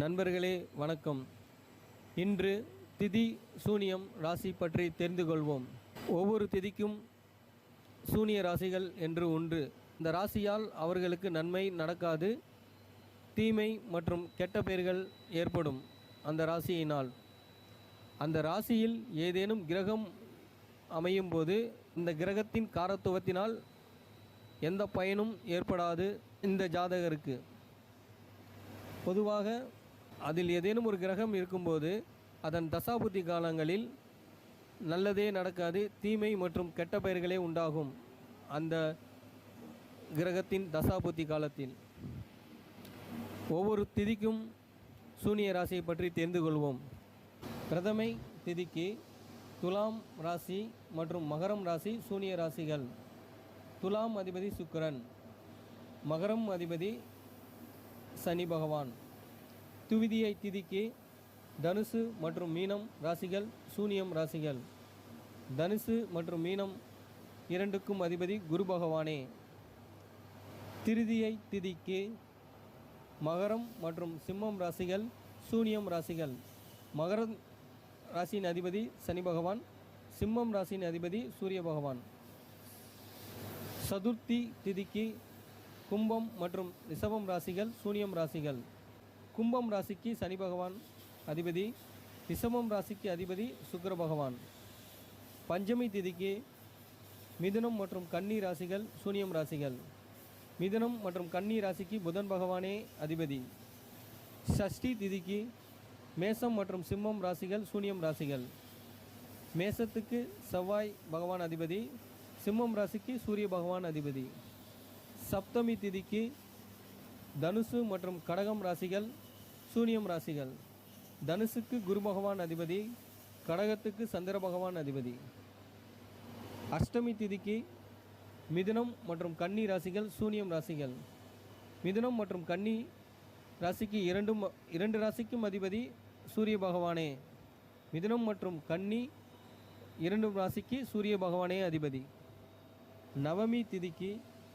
நண்பர்களே வணக்கம். இன்று திதி சூனியம் ராசி பற்றி தெரிந்து கொள்வோம். ஒவ்வொரு திதிக்கும் சூனிய ராசிகள் என்று உண்டு இந்த ராசியால் அவர்களுக்கு நன்மை நடக்காது தீமை மற்றும் கெட்ட பெயர்கள் ஏற்படும் அந்த ராசியினால். அந்த ராசியில் ஏதேனும் கிரகம் அமையும் போது இந்த கிரகத்தின் காரத்துவத்தினால் எந்த பயனும் ஏற்படாது இந்த ஜாதகருக்கு. பொதுவாக அதில் ஏதேனும் ஒரு கிரகம் இருக்கும்போது அதன் தசாபுத்தி காலங்களில் நல்லதே நடக்காது தீமை மற்றும் கெட்ட பெயர்களே உண்டாகும் அந்த கிரகத்தின் தசாபுத்தி காலத்தில். ஒவ்வொரு திதிக்கும் சூனிய ராசியை பற்றி தெரிந்து கொள்வோம். பிரதமை திதிக்கு துலாம் ராசி மற்றும் மகரம் ராசி சூனிய ராசிகள். துலாம் அதிபதி சுக்கிரன் மகரம் அதிபதி சனி பகவான். துவிதியை திதிக்கு தனுசு மற்றும் மீனம் ராசிகள் சூனியம் ராசிகள். தனுசு மற்றும் மீனம் இரண்டுக்கும் அதிபதி குரு பகவானே. திருதியை திதிக்கு மகரம் மற்றும் சிம்மம் ராசிகள் சூனியம் ராசிகள். மகர ராசியின் அதிபதி சனி பகவான் சிம்மம் ராசியின் அதிபதி சூரிய பகவான். சதுர்த்தி திதிக்கு கும்பம் மற்றும் ரிஷபம் ராசிகள் சூனியம் ராசிகள். கும்பம் ராசிக்கு சனி பகவான் அதிபதி ரிஷபம் ராசிக்கு அதிபதி சுக்கர பகவான். பஞ்சமி திதிக்கு மிதுனம் மற்றும் கன்னி ராசிகள் சூனியம் ராசிகள். மிதுனம் மற்றும் கன்னி ராசிக்கு புதன் பகவானே அதிபதி. சஷ்டி திதிக்கு மேசம் மற்றும் சிம்மம் ராசிகள் சூனியம் ராசிகள். மேசத்துக்கு செவ்வாய் பகவான் அதிபதி சிம்மம் ராசிக்கு சூரிய பகவான் அதிபதி. சப்தமி திதிக்கு தனுசு மற்றும் கடகம் ராசிகள் சூனியம் ராசிகள். தனுசுக்கு குரு பகவான் அதிபதி கடகத்துக்கு சந்திர பகவான் அதிபதி. அஷ்டமி திதிக்கு மிதுனம் மற்றும் கன்னி ராசிகள் சூனியம் ராசிகள். மிதுனம் மற்றும் கன்னி ராசிக்கு இரண்டும் இரண்டு ராசிக்கும் அதிபதி சூரிய பகவானே. மிதுனம் மற்றும் கன்னி இரண்டு ராசிக்கு சூரிய பகவானே அதிபதி. நவமி திதிக்கு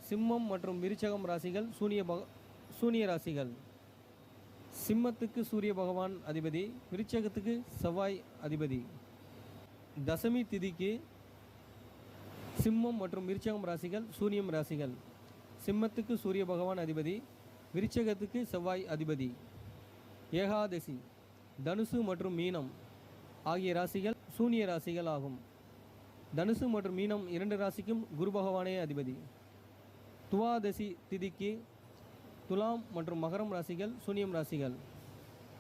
சிம்மம் மற்றும் விருச்சகம் ராசிகள் சூனிய பக சூனிய ராசிகள் சிம்மத்துக்கு சூரிய பகவான் அதிபதி விருச்சகத்துக்கு செவ்வாய் அதிபதி. தசமி திதிக்கு சிம்மம் மற்றும் விருச்சகம் ராசிகள் சூனியம் ராசிகள். சிம்மத்துக்கு சூரிய பகவான் அதிபதி விருச்சகத்துக்கு செவ்வாய் அதிபதி. ஏகாதசி தனுசு மற்றும் மீனம் ஆகிய ராசிகள் சூனிய ராசிகள் ஆகும். தனுசு மற்றும் மீனம் இரண்டு ராசிக்கும் குரு பகவானே அதிபதி. துவாதசி திதிக்கு துலாம் மற்றும் மகரம் ராசிகள் சூனியம் ராசிகள்.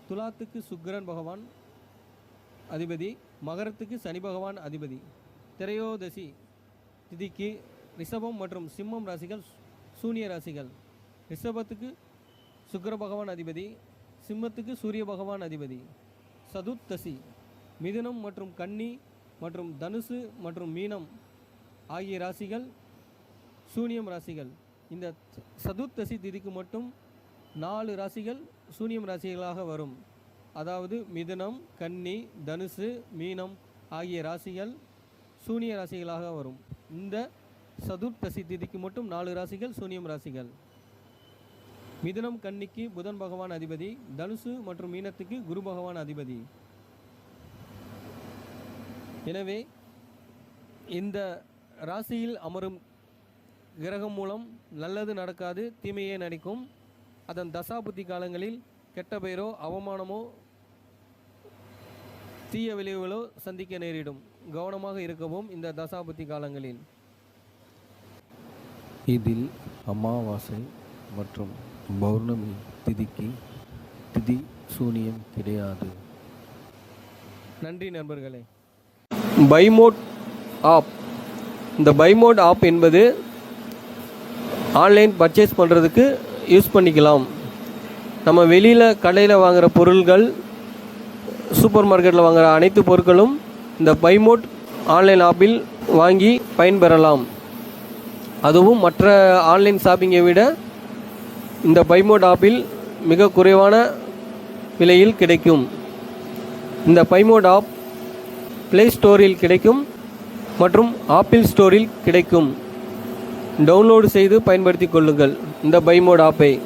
துலாத்துக்கு சுக்கிரன் பகவான் அதிபதி மகரத்துக்கு சனி பகவான் அதிபதி. திரையோதசி திதிக்கு ரிஷபம் மற்றும் சிம்மம் ராசிகள் சூனிய ராசிகள். ரிஷபத்துக்கு சுக்கர பகவான் அதிபதி சிம்மத்துக்கு சூரிய பகவான் அதிபதி. சதுர்த்தசி மிதுனம் மற்றும் கன்னி மற்றும் தனுசு மற்றும் மீனம் ஆகிய ராசிகள் சூனியம் ராசிகள். இந்த சதுர்த்தசி திதிக்கு மட்டும் நாலு ராசிகள் சூனியம் ராசிகளாக வரும். அதாவது மிதுனம் கன்னி தனுசு மீனம் ஆகிய ராசிகள் சூனிய ராசிகளாக வரும். இந்த சதுர்த்தசி திதிக்கு மட்டும் நாலு ராசிகள் சூனியம் ராசிகள். மிதுனம் கன்னிக்கு புதன் பகவான் அதிபதி தனுசு மற்றும் மீனத்துக்கு குரு பகவான் அதிபதி. எனவே இந்த ராசியில் அமரும் கிரகம் மூலம் நல்லது நடக்காது தீமையே நடிக்கும். அதன் தசாபுத்தி காலங்களில் கெட்ட பெயரோ அவமானமோ தீய விளைவுகளோ சந்திக்க நேரிடும். கவனமாக இருக்கவும் இந்த தசாபுத்தி காலங்களில். இதில் அமாவாசை மற்றும் பௌர்ணமி திதிக்கு திதி சூனியம் கிடையாது. நன்றி நண்பர்களே. பைமோட் ஆப். இந்த பைமோட் ஆப் என்பது ஆன்லைன் பர்ச்சேஸ் பண்ணுறதுக்கு யூஸ் பண்ணிக்கலாம். நம்ம வெளியில் கடையில் வாங்குகிற பொருள்கள் சூப்பர் மார்க்கெட்டில் வாங்குகிற அனைத்து பொருட்களும் இந்த பைமோட் ஆன்லைன் ஆப்பில் வாங்கி பயன்பெறலாம். அதுவும் மற்ற ஆன்லைன் ஷாப்பிங்கை விட இந்த பைமோட் ஆப்பில் மிக குறைவான விலையில் கிடைக்கும். இந்த பைமோட் ஆப் ப்ளே ஸ்டோரில் கிடைக்கும் மற்றும் ஆப்பிள் ஸ்டோரில் கிடைக்கும். டவுன்லோடு செய்து பயன்படுத்திக் கொள்ளுங்கள். இந்த பைமோட் ஆப்பை